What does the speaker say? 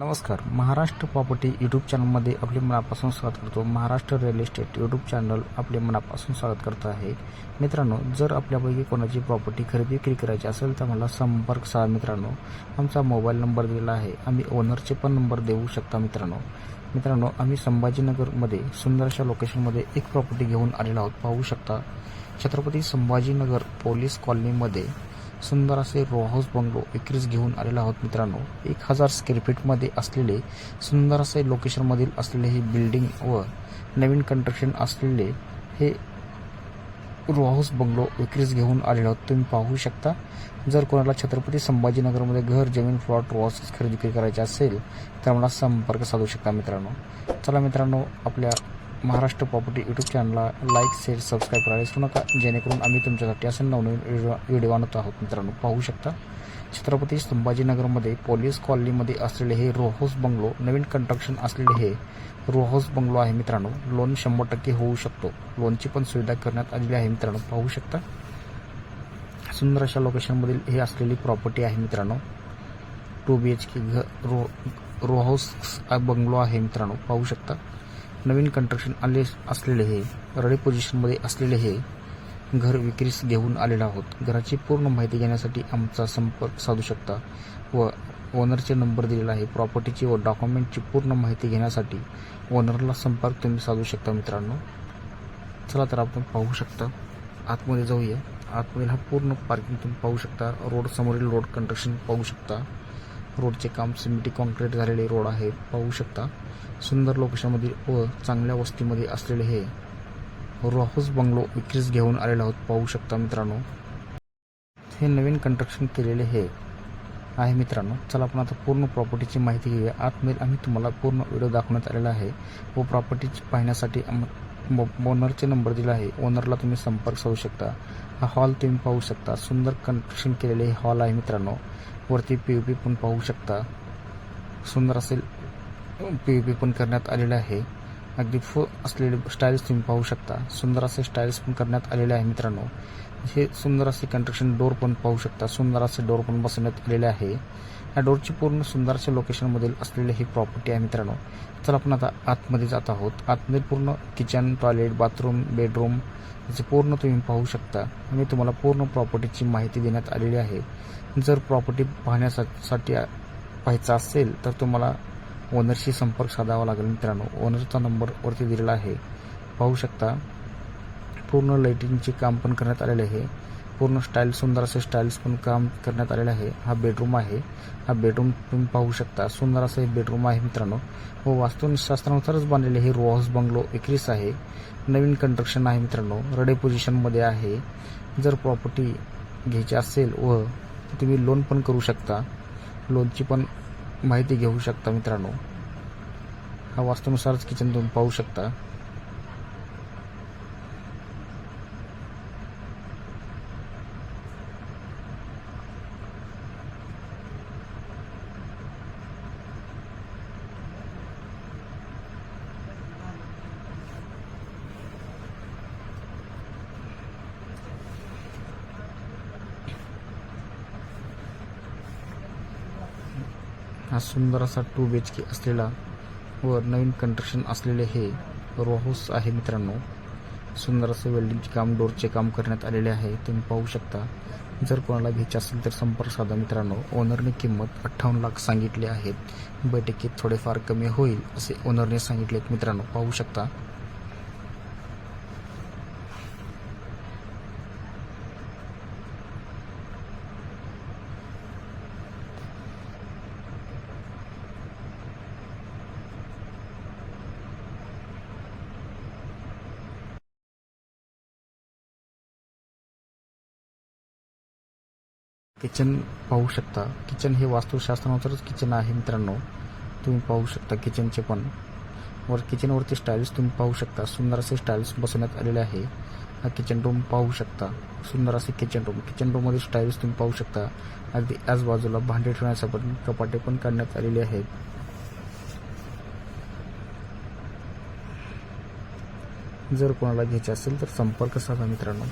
नमस्कार. Maharashtra property YouTube चॅनलमध्ये आपले मनापासून स्वागत करतो. Maharashtra real estate YouTube channel आपले मनापासून स्वागत करत आहे. मित्रांनो जर आपल्यापैकी कोणाची प्रॉपर्टी खरेदी विक्री करायची असेल तर मला संपर्क साधा मित्रांनो. आमचा मोबाईल नंबर दिलेला आहे. आम्ही ओनरचे पण नंबर देऊ शकता मित्रांनो. मित्रांनो आम्ही संभाजीनगरमध्ये सुंदरशा लोकेशनमध्ये एक प्रॉपर्टी घेऊन आलेलो आहोत. पाहू शकता. छत्रपती संभाजीनगर पोलीस कॉलनीमध्ये सुंदर असे रो हाऊस बंगलो विक्रीस घेऊन आलेलो आहोत मित्रांनो. एक हजार स्क्वेअर फीटमध्ये असलेले सुंदर असे लोकेशनमधील असलेले हे बिल्डिंग व नवीन कन्स्ट्रक्शन असलेले हे रो हाऊस बंगलो विक्रीस घेऊन आलेलो आहोत. तुम्ही पाहू शकता जर कोणाला छत्रपती संभाजीनगरमध्ये घर जमीन प्लॉट रो हाऊस खरेदी विक्री करायचे असेल तर मला संपर्क साधू शकता मित्रांनो. चला मित्रांनो आपल्या महाराष्ट्र प्रॉपर्टी यूट्यूब चॅनलला लाईक शेअर सबस्क्राईब करायला विसरू नका. जेणेकरून आम्ही तुमच्यासाठी असे नवनवीन व्हिडिओ व्हिडिओ आणत आहोत. मित्रांनो पाहू शकता. छत्रपती संभाजीनगरमध्ये पोलीस कॉलनीमध्ये असलेले हे रो हाऊस बंगलो नवीन कन्स्ट्रक्शन असलेले हे रो हाऊस बंगलो आहे मित्रांनो. लोन शंभर टक्के होऊ शकतो. लोनची पण सुविधा करण्यात आलेली आहे मित्रांनो. पाहू शकता. सुंदर अशा लोकेशनमधील हे असलेली प्रॉपर्टी आहे मित्रांनो. टू बी एच के घ रो रो हाऊस बंगलो आहे मित्रांनो. पाहू शकता. नवीन कंट्रक्शन आले असलेले हे रडी पोझिशनमध्ये असलेले हे घर विक्रीस घेऊन आलेलो आहोत. घराची पूर्ण माहिती घेण्यासाठी आमचा संपर्क साधू शकता व ओनरचे नंबर दिलेला आहे. प्रॉपर्टीची व डॉक्युमेंटची पूर्ण माहिती घेण्यासाठी ओनरला संपर्क तुम्ही साधू शकता मित्रांनो. चला तर आपण पाहू शकता. आतमध्ये जाऊया. आतमध्ये हा पूर्ण पार्किंग तुम्ही पाहू शकता. रोड समोरील रोड कंट्रक्शन पाहू शकता. रोडचे काम सिमेंटी कॉन्क्रीट झालेले रोड आहे पाहू शकता. सुंदर लोकेशनमधील व चांगल्या वस्तीमध्ये असलेले हे रो बंगलो विक्रीस घेऊन आलेलो आहोत पाहू शकता मित्रांनो. हे नवीन कन्स्ट्रक्शन केलेले हे आहे मित्रांनो. चला आपण आता पूर्ण प्रॉपर्टीची माहिती घेऊया. आतमध्ये आम्ही तुम्हाला पूर्ण व्हिडिओ दाखवण्यात आलेला आहे. व प्रॉपर्टी पाहण्यासाठी ओनरचे नंबर दिला आहे. ओनरला तुम्ही संपर्क साधू शकता. हा हॉल तुम्ही पाहू शकता. सुंदर कन्स्ट्रक्शन केलेले हे हॉल आहे मित्रांनो. वरती पी पी पण पाहू शकता. सुंदर असेल पी पी पण करण्यात आलेलं आहे. अगदी फुल असलेले स्टाईल्स तुम्ही पाहू शकता. सुंदर असे स्टाईल्स पण करण्यात आलेले आहे मित्रांनो. हे सुंदर असे कंट्रक्शन डोर पण पाहू शकता. सुंदर असे डोर पण बसवण्यात आलेले आहे. या डोरची पूर्ण सुंदर अशा लोकेशनमधील असलेली ही प्रॉपर्टी आहे मित्रांनो. तर आपण आता आतमध्ये जात आहोत. आतमध्ये पूर्ण किचन टॉयलेट बाथरूम बेडरूम याचे पूर्ण तुम्ही पाहू शकता. आणि तुम्हाला पूर्ण प्रॉपर्टीची माहिती देण्यात आलेली आहे. जर प्रॉपर्टी पाहण्यासाठी पाहायचा असेल तर तुम्हाला ओनरशी संपर्क साधावा लागेल मित्रांनो. ओनरचा नंबर वरती दिलेला आहे. पाहू शकता पूर्ण लाईटिंगचे काम पण करण्यात आलेले आहे. पूर्ण स्टाईल सुंदर असे स्टाईल्स पण काम करण्यात आलेलं आहे. हा बेडरूम आहे. हा बेडरूम तुम्ही पाहू शकता. सुंदर असं हे बेडरूम आहे मित्रांनो. व वास्तुशास्त्रानुसारच बांधलेले हे रो हाऊस बंगलो एकवीस आहे. नवीन कंस्ट्रक्शन आहे मित्रांनो. रडे पोझिशनमध्ये आहे. जर प्रॉपर्टी घ्यायची असेल व तुम्ही लोन पण करू शकता. लोनची पण माहिती घेऊ शकता मित्रांनो. हा वास्तूनुसारच किचन तुम्ही पाहू शकता. हा सुंदर असा टू बी एच के असलेला व नवीन कंस्ट्रक्शन असलेले हे रो हाऊस आहे मित्रांनो. सुंदर असं वेल्डिंगचे काम डोरचे काम करण्यात आलेले आहे. तुम्ही पाहू शकता. जर कोणाला घ्यायचे असेल तर संपर्क साधा मित्रांनो. ओनरने किंमत अठ्ठावन्न लाख सांगितली आहेत. बैठकीत थोडेफार कमी होईल असे ओनरने सांगितले मित्रांनो. पाहू शकता. किचन पाहू शकता. किचन हे वास्तुशास्त्रानुसारच किचन आहे मित्रांनो. तुम्ही पाहू शकता किचनचे पण. वर किचनवरती स्टाईल्स तुम्ही पाहू शकता. सुंदर असे स्टाईल्स बसवण्यात आलेले आहे. हा किचन रूम पाहू शकता. सुंदर असे किचन रूम. किचन रूममध्ये स्टाईल्स तुम्ही पाहू शकता. अगदी याच बाजूला भांडे ठेवण्यासाठी कपाटे पण काढण्यात आलेले आहेत. जर कोणाला घ्यायचे असेल तर संपर्क साधा मित्रांनो.